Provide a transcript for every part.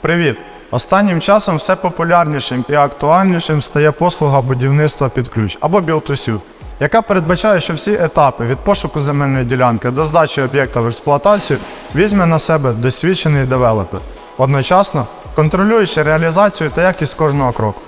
Привіт! Останнім часом все популярнішим і актуальнішим стає послуга будівництва під ключ або Build to Suit, яка передбачає, що всі етапи від пошуку земельної ділянки до здачі об'єкта в експлуатацію візьме на себе досвідчений девелопер, одночасно контролюючи реалізацію та якість кожного кроку.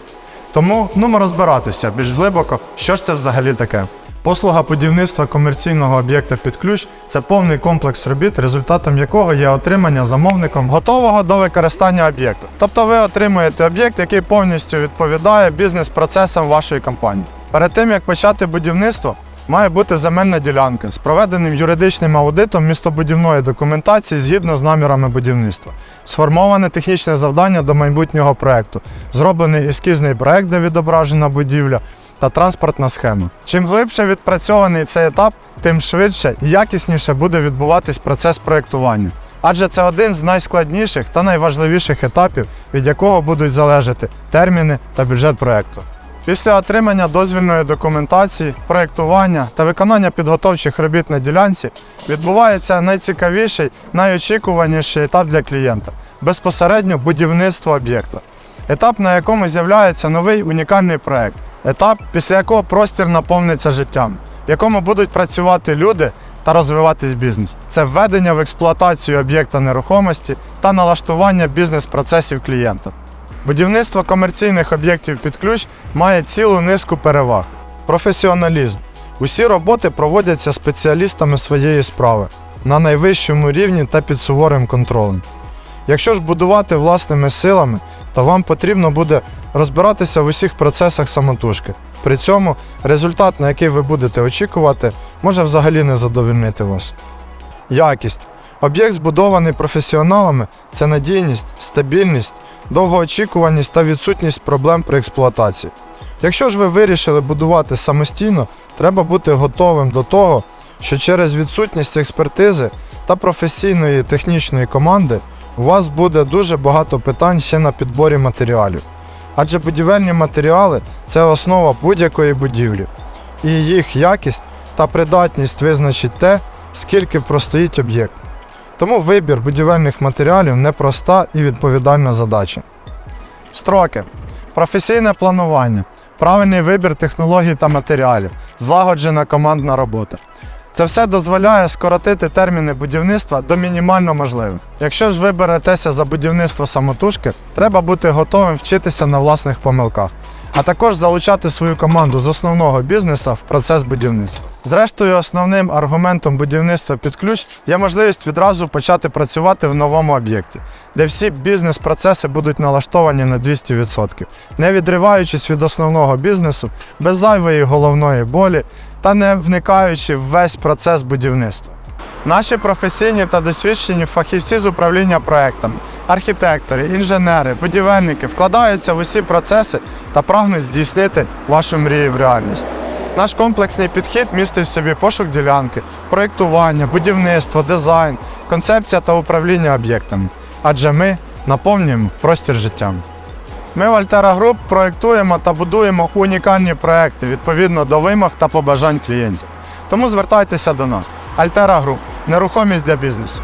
Тому нумо розбиратися більш глибоко, що ж це взагалі таке. Послуга будівництва комерційного об'єкта під ключ це повний комплекс робіт, результатом якого є отримання замовником готового до використання об'єкту. Тобто ви отримуєте об'єкт, який повністю відповідає бізнес-процесам вашої компанії. Перед тим як почати будівництво, має бути земельна ділянка з проведеним юридичним аудитом містобудівної документації згідно з намірами будівництва, сформоване технічне завдання до майбутнього проекту, зроблений ескізний проект, де відображена будівля та транспортна схема. Чим глибше відпрацьований цей етап, тим швидше і якісніше буде відбуватись процес проєктування. Адже це один з найскладніших та найважливіших етапів, від якого будуть залежати терміни та бюджет проєкту. Після отримання дозвільної документації, проєктування та виконання підготовчих робіт на ділянці відбувається найцікавіший, найочікуваніший етап для клієнта безпосередньо будівництво об'єкта. Етап, на якому з'являється новий унікальний проект. Етап, після якого простір наповниться життям, в якому будуть працювати люди та розвиватись бізнес. Це введення в експлуатацію об'єкта нерухомості та налаштування бізнес-процесів клієнта. Будівництво комерційних об'єктів під ключ має цілу низку переваг. Професіоналізм. Усі роботи проводяться спеціалістами своєї справи на найвищому рівні та під суворим контролем. Якщо ж будувати власними силами, то вам потрібно буде розбиратися в усіх процесах самотужки. При цьому результат, на який ви будете очікувати, може взагалі не задовольнити вас. Якість. Об'єкт, збудований професіоналами, це надійність, стабільність, довгоочікуваність та відсутність проблем при експлуатації. Якщо ж ви вирішили будувати самостійно, треба бути готовим до того, що через відсутність експертизи та професійної технічної команди у вас буде дуже багато питань ще на підборі матеріалів. Адже будівельні матеріали це основа будь-якої будівлі, і їх якість та придатність визначить те, скільки простоїть об'єкт. Тому вибір будівельних матеріалів непроста і відповідальна задача. Строки, професійне планування, правильний вибір технологій та матеріалів, злагоджена командна робота. Це все дозволяє скоротити терміни будівництва до мінімально можливих. Якщо ж ви беретеся за будівництво самотужки, треба бути готовим вчитися на власних помилках, а також залучати свою команду з основного бізнесу в процес будівництва. Зрештою, основним аргументом будівництва під ключ є можливість відразу почати працювати в новому об'єкті, де всі бізнес-процеси будуть налаштовані на 200%, не відриваючись від основного бізнесу, без зайвої головної болі та не вникаючи в весь процес будівництва. Наші професійні та досвідчені фахівці з управління проектами, архітектори, інженери, будівельники вкладаються в усі процеси та прагнуть здійснити вашу мрію в реальність. Наш комплексний підхід містить в собі пошук ділянки, проєктування, будівництво, дизайн, концепція та управління об'єктами. Адже ми наповнюємо простір життям. Ми в Альтера Груп проєктуємо та будуємо унікальні проекти відповідно до вимог та побажань клієнтів. Тому звертайтеся до нас. Альтера Груп нерухомість для бізнесу.